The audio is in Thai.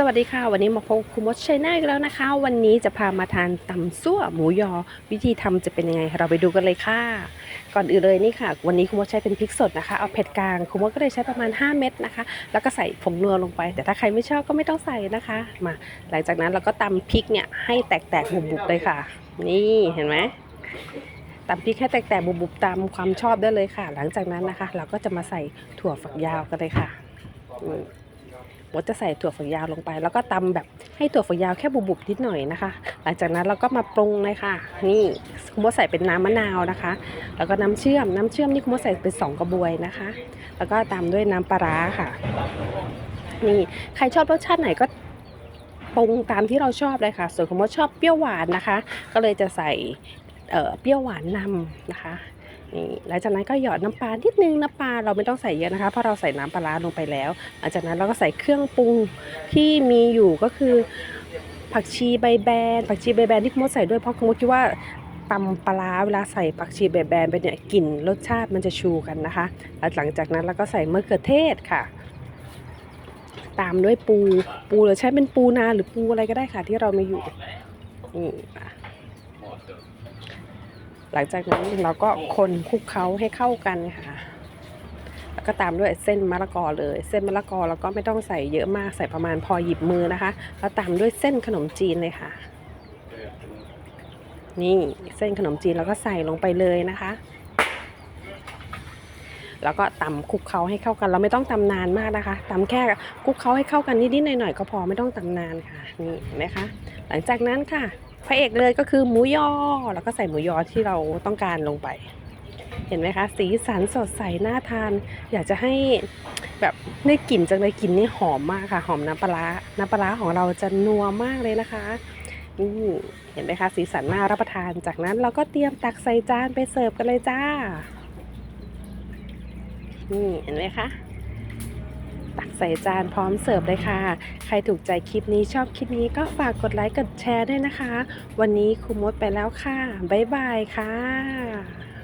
สวัสดีค่ะ วันนี้มาพบคุณมดชัยนาอีกแล้วนะคะ วันนี้จะพามาทานตำซั่วหมูยอ วิธีทำจะเป็นยังไง เราไปดูกันเลยค่ะ ก่อนอื่นเลยนี่ค่ะ วันนี้คุณมดใช้เป็นพริกสดนะคะเอาเผ็ดกลางคุณมดก็เลยใช้ประมาณ 5 เม็ดนะคะ แล้วก็ใส่ผงนัวลงไป แต่ถ้าใครไม่ชอบก็ไม่ต้องใส่นะคะ มา หลังจากนั้นเราก็ตำพริกเนี่ยให้แตกๆบุบๆเลยค่ะ นี่เห็นไหมตำพริกให้แตกๆบุบๆตามความชอบได้เลยค่ะ หลังจากนั้นนะคะ เราก็จะมาใส่ถั่วฝักยาวกันเลยค่ะ ดจะใส่ถั่วฝักยาวลงไป แล้วก็ตำแบบให้ถั่วฝักยาวแค่บุบๆนิดหน่อยนะคะ หลังจากนั้นเราก็มาปรุงเลยค่ะ นี่คุณมดใส่เป็นน้ำมะนาวนะคะ แล้วก็น้ำเชื่อมน้ำเชื่อมนี่คุณมดใส่เป็นสองกระบวยนะคะ แล้วก็ตามด้วยน้ำปลาร้าค่ะ นี่ใครชอบรสชาติไหนก็ปรุงตามที่เราชอบเลยค่ะ ส่วนคุณมดชอบเปรี้ยวหวานนะคะ ก็เลยจะใส่เอ่อเปรี้ยวหวานนำนะคะ นี่หลังจากนั้นก็หยอดน้ำปลานิดนึงน้ำปลาเราไม่ต้องใส่เยอะนะคะ เพราะเราใส่น้ำปลาร้าลงไปแล้วหลังจากนั้นเราก็ใส่เครื่องปรุงที่มีอยู่ก็คือ ผักชีใบแบนผักชีใบแบนที่คุณมดใส่ด้วยเพราะคุณมดคิดว่าตำปลาร้าเวลาใส่ผักชีใบแบนไปเนี่ยกลิ่นรสชาติมันจะชูกันนะคะแล้วหลังจากนั้นเราก็ใส่มะเขือเทศค่ะ ตามด้วยปูปูหรือใช้เป็นปูนาหรือปูอะไรก็ได้ค่ะ ที่เรามีอยู่นี่ค่ะ หลังจากนั้นเราก็คนคลุกเคล้าให้เข้ากันค่ะ แล้วก็ตามด้วยเส้นมะละกอเลย เส้นมะละกอเราก็ไม่ต้องใส่เยอะมากใส่ประมาณพอหยิบมือนะคะ แล้วตามด้วยเส้นขนมจีนเลยค่ะ นี่เส้นขนมจีนเราก็ใส่ลงไปเลยนะคะแล้วก็ตำคลุกเคล้าให้เข้ากัน เราไม่ต้องตำนานมากนะคะตำแค่คลุกเคล้าให้เข้ากันนิดๆหน่อยๆก็พอไม่ต้องตำนานค่ะนี่เห็นไหมคะ หลังจากนั้นค่ะพระเอกเลยก็คือหมูยอ แล้วก็ใส่หมูยอที่เราต้องการลงไป เห็นไหมคะ สีสันสดใสน่าทาน อยากจะให้แบบได้กลิ่นจังเลยกลิ่นนี่หอมมากค่ะ หอมน้ำปลาร้าน้ำปลาร้าของเราจะนัวมากเลยนะคะนี่เห็นไหมคะสีสันน่ารับประทานจากนั้นเราก็เตรียมตักใส่จานไปเสิร์ฟกันเลยจ้านี่เห็นไหมคะ ตักใส่จานพร้อมเสิร์ฟเลยค่ะ ใครถูกใจคลิปนี้ชอบคลิปนี้ก็ฝากกดไลค์กดแชร์ด้วยนะคะ วันนี้ครูมดไปแล้วค่ะ บ๊ายบายค่ะ